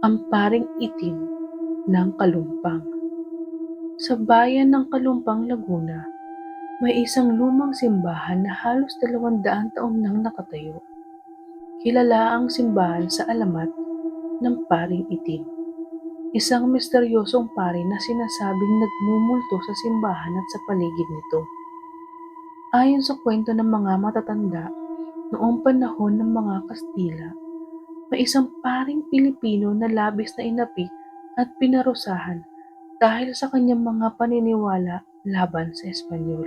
ang paring itim ng Kalumpang. Sa bayan ng Kalumpang, Laguna, may isang lumang simbahan na halos dalawang daan taon nang nakatayo. Kilala ang simbahan sa alamat ng paring itim. Isang misteryosong pari na sinasabing nagmumulto sa simbahan at sa paligid nito. Ayon sa kwento ng mga matatanda, noong panahon ng mga Kastila, may isang paring Pilipino na labis na inapi at pinarusahan dahil sa kanyang mga paniniwala laban sa Espanyol.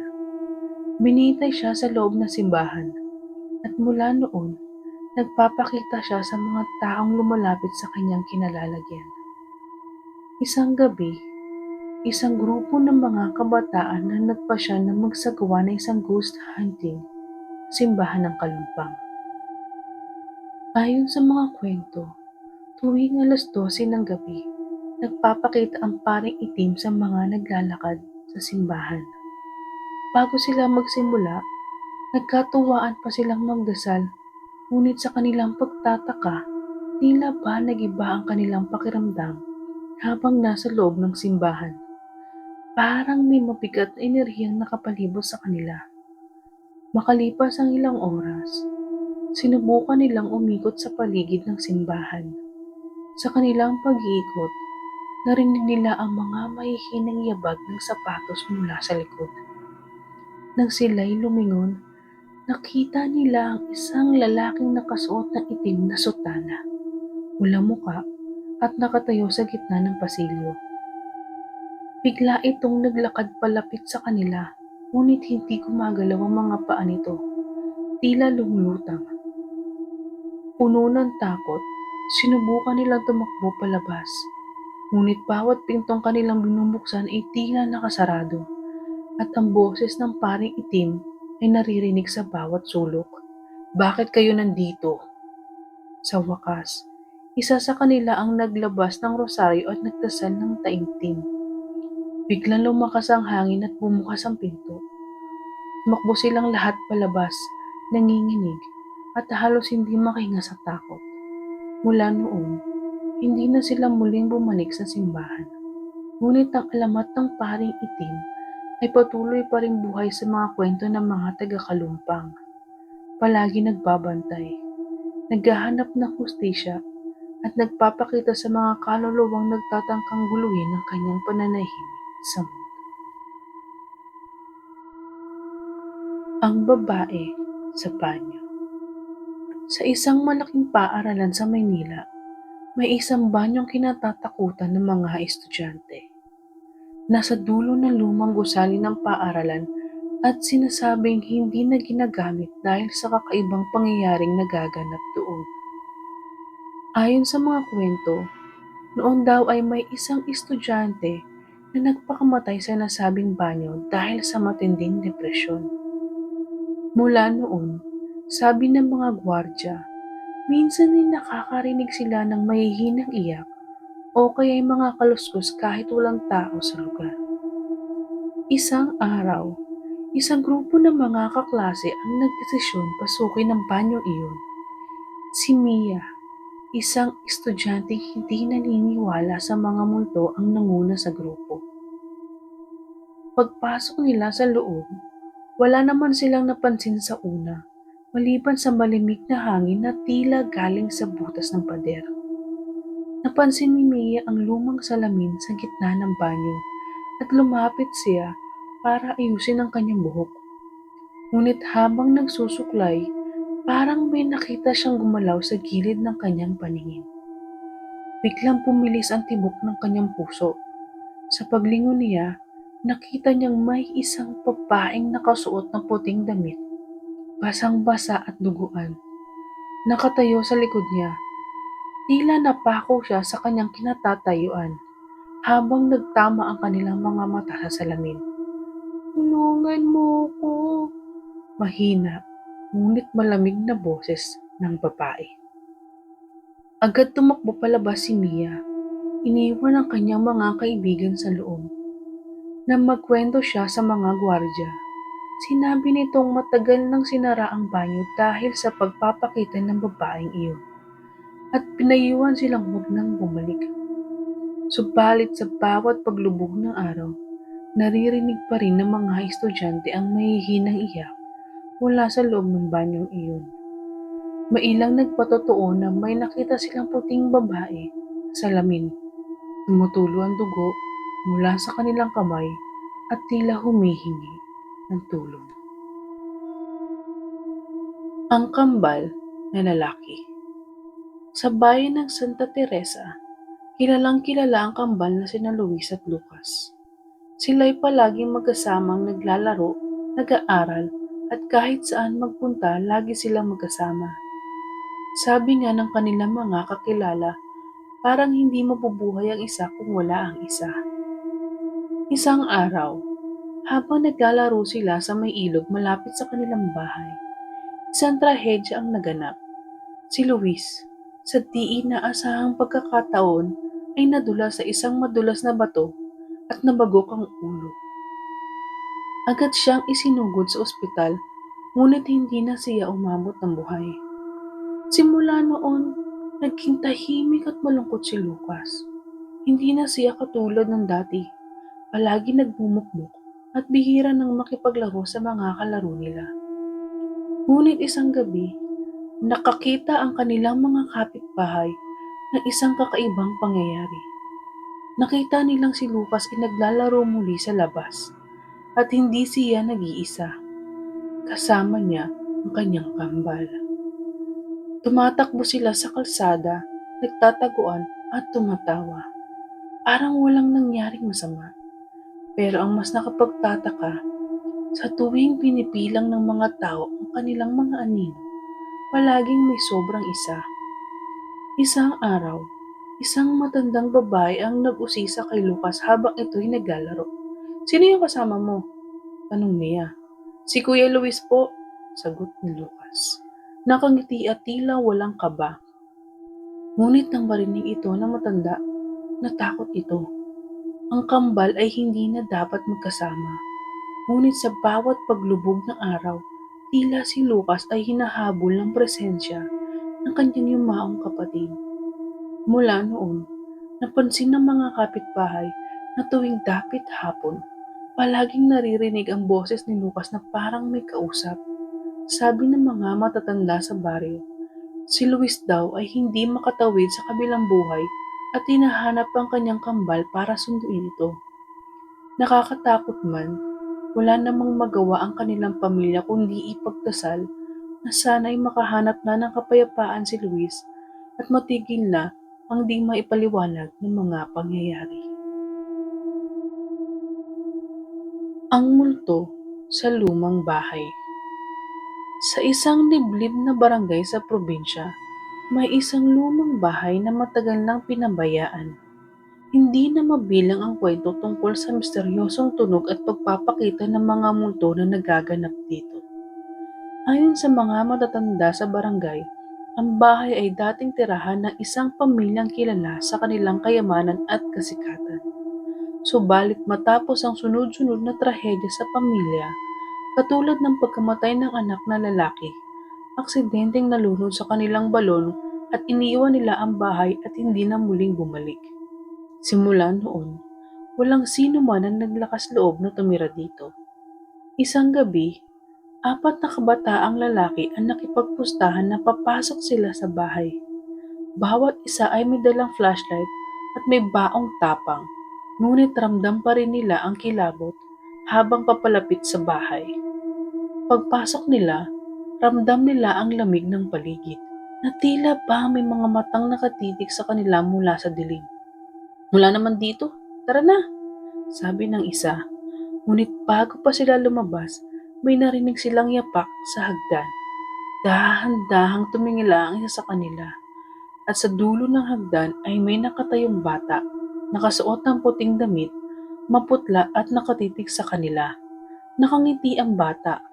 Binitay siya sa loob ng simbahan at mula noon, nagpapakita siya sa mga taong lumalapit sa kanyang kinalalagyan. Isang gabi, isang grupo ng mga kabataan na nagpasya na magsagawa ng isang ghost hunting simbahan ng Kalumpang. Ayon sa mga kwento, tuwing alas 12 ng gabi, nagpapakita ang paring itim sa mga naglalakad sa simbahan. Bago sila magsimula, nagkatuwaan pa silang magdasal, ngunit sa kanilang pagtataka, tila ba nagiba ang kanilang pakiramdam habang nasa loob ng simbahan. Parang may mabigat na enerhiyang nakapalibot sa kanila. Makalipas ang ilang oras, sinubukan nilang umikot sa paligid ng simbahan. Sa kanilang pag-iikot, narinig nila ang mga mahihinang yabag ng sapatos mula sa likod. Nang sila'y lumingon, nakita nila ang isang lalaking nakasuot ng itim na sutana, walang muka at nakatayo sa gitna ng pasilyo. Bigla itong naglakad palapit sa kanila, ngunit hindi gumagalaw ang mga paa nito. Tila lumulutang. Puno ng takot, sinubukan nilang tumakbo palabas. Ngunit bawat pintong kanilang binubuksan ay tila nakasarado at ang boses ng paring itim ay naririnig sa bawat sulok. Bakit kayo nandito? Sa wakas, isa sa kanila ang naglabas ng rosaryo at nagdasal ng taimtim. Biglang lumakas ang hangin at bumukas ang pinto. Tumakbo silang lahat palabas, nanginginig, at halos hindi makahinga sa takot. Mula noon, hindi na sila muling bumalik sa simbahan. Ngunit ang alamat ng paring itim ay patuloy pa rin buhay sa mga kwento ng mga taga-kalumpang. Palagi nagbabantay, naghahanap ng hustisya at nagpapakita sa mga kaluluwang nagtatangkang guluhin ang kanyang pananahimik sa mundo. Ang babae sa banyo Sa isang malaking paaralan sa Maynila, may isang banyong kinatatakutan ng mga estudyante. Nasa dulo ng lumang gusali ng paaralan at sinasabing hindi na ginagamit dahil sa kakaibang pangyayaring nagaganap doon. Ayon sa mga kwento, noon daw ay may isang estudyante na nagpakamatay sa nasabing banyo dahil sa matinding depresyon. Mula noon, sabi ng mga gwardya, minsan ay nakakarinig sila ng mahihinang iyak o kaya'y mga kaluskos kahit walang tao sa lugar. Isang araw, isang grupo ng mga kaklase ang nagdesisyon pasukin ang banyong iyon. Si Mia, Isang estudyante hindi naniniwala sa mga multo ang nanguna sa grupo. Pagpasok nila sa loob, wala naman silang napansin sa una, maliban sa malimig na hangin na tila galing sa butas ng pader. Napansin ni Mia ang lumang salamin sa gitna ng banyo at lumapit siya para ayusin ang kanyang buhok. Ngunit habang nagsusuklay, Parang may nakita siyang gumalaw sa gilid ng kanyang paningin. Biglang pumilis ang tibok ng kanyang puso. Sa paglingon niya, nakita niyang may isang babaeng nakasuot ng puting damit, basang-basa at duguan. Nakatayo sa likod niya. Tila napako siya sa kanyang kinatatayuan habang nagtama ang kanilang mga mata sa salamin. Tulungan mo ko. Mahina ngunit malamig na boses ng babae. Agad tumakbo palabas si Mia. Iniwan ang kanyang mga kaibigan sa loob. Nang magkwento siya sa mga gwardya, sinabi nitong matagal nang sinara ang banyo dahil sa pagpapakita ng babaeng iyon. at pinayuhan silang huwag nang bumalik. Subalit sa bawat paglubog ng araw, naririnig pa rin ng mga estudyante ang mahihinang iyak mula sa loob ng banyong iyon. Mailang nagpatotoo na may nakita silang puting babae sa lamin. Tumutulo ang dugo mula sa kanilang kamay at tila humihingi ng tulong. Ang kambal na lalaki Sa bayan ng Santa Teresa, kilalang kilala ang kambal na sina Luis at Lucas. Sila'y palaging magkasamang naglalaro, nag-aaral, at kahit saan magpunta, lagi silang magkasama. Sabi nga ng kanilang mga kakilala, parang hindi mabubuhay ang isa kung wala ang isa. Isang araw, habang naglalaro sila sa may ilog malapit sa kanilang bahay, isang trahedya ang naganap. Si Luis, sa di inaasahang pagkakataon, ay nadula sa isang madulas na bato at nabagok ang ulo. Agad siyang isinugod sa ospital, ngunit hindi na siya umabot ng buhay. Simula noon, naging tahimik at malungkot si Lucas. Hindi na siya katulad ng dati. Palagi nagmumukmuk at bihira nang makipaglaro sa mga kalaro nila. Ngunit isang gabi, nakakita ang kanilang mga kapitbahay ng isang kakaibang pangyayari. Nakita nilang si Lucas ay naglalaro muli sa labas at hindi siya nag-iisa. Kasama niya ang kanyang kambal. Tumatakbo sila sa kalsada, nagtataguan at tumatawa. Parang walang nangyaring masama. Pero ang mas nakapagtataka sa tuwing pinipilang ng mga tao ang kanilang mga anino, palaging may sobrang isa. Isang araw, isang matandang babae ang nag-usisa kay Lucas habang ito'y naglalaro. Sino yung kasama mo? Tanong niya. Si Kuya Luis po, sagot ni Lucas. Nakangiti at tila walang kaba. Ngunit nang marinig ito na matanda, natakot ito. Ang kambal ay hindi na dapat magkasama Ngunit sa bawat paglubog ng araw, tila si Lucas ay hinahabol ng presensya ng kanyang yumaong kapatid. Mula noon, napansin ng mga kapitbahay na tuwing dapit hapon, palaging naririnig ang boses ni Lucas na parang may kausap. Sabi ng mga matatanda sa baryo, si Luis daw ay hindi makatawid sa kabilang buhay at hinahanap ang kanyang kambal para sunduin ito. Nakakatakot man, wala namang magawa ang kanilang pamilya kundi ipagdasal na sana'y makahanap na ng kapayapaan si Luis at matigil na ang di maipaliwanag ng mga pangyayari. Ang multo sa lumang bahay Sa isang liblib na barangay sa probinsya, may isang lumang bahay na matagal nang pinabayaan. Hindi na mabilang ang kwento tungkol sa misteryosong tunog at pagpapakita ng mga multo na nagaganap dito. Ayon sa mga matatanda sa barangay, ang bahay ay dating tirahan ng isang pamilyang kilala sa kanilang kayamanan at kasikatan. Subalit matapos ang sunod-sunod na trahedya sa pamilya, katulad ng pagkamatay ng anak na lalaki, aksidenteng nalunod sa kanilang balon at iniwan nila ang bahay at hindi na muling bumalik. Simula noon, walang sino man ang naglakas loob na tumira dito. Isang gabi, apat na kabataang lalaki ang nakipagpustahan na papasok sila sa bahay. Bawat isa ay may dalang flashlight at may baong tapang, ngunit ramdam pa rin nila ang kilabot habang papalapit sa bahay. Pagpasok nila, ramdam nila ang lamig ng paligid na tila ba may mga matang nakatitig sa kanila mula sa dilim. Mula naman dito, tara na, sabi ng isa. Ngunit bago pa sila lumabas, may narinig silang yapak sa hagdan. Dahan-dahang tumingila ang isa sa kanila. At sa dulo ng hagdan ay may nakatayong bata, nakasuot ng puting damit, maputla at nakatitig sa kanila. Nakangiti ang bata,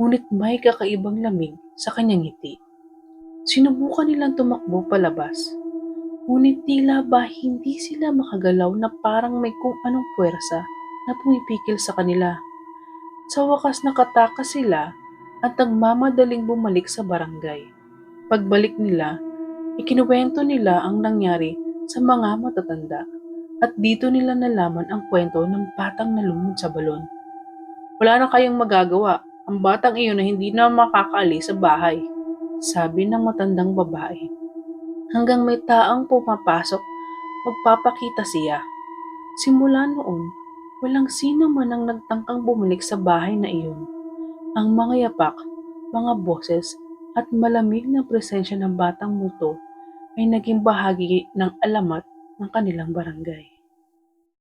ngunit may kakaibang lamig sa kanyang ngiti. Sinubukan nilang tumakbo palabas, Ngunit tila ba hindi sila makagalaw na parang may kung anong puwersa na pumipikil sa kanila. Sa wakas nakatakas sila at nagmamadaling bumalik sa barangay. Pagbalik nila, Ikinuwento nila ang nangyari sa mga matatanda at dito nila nalaman ang kwento ng batang nalunod sa balon. Wala na kayong magagawa. Ang batang iyon na hindi na makakaalis sa bahay, sabi ng matandang babae. Hanggang may taang pumapasok, magpapakita siya. Simula noon, walang sino man ang nagtangkang bumalik sa bahay na iyon. Ang mga yapak, mga boses, at malamig na presensya ng batang multo ay naging bahagi ng alamat ng kanilang barangay.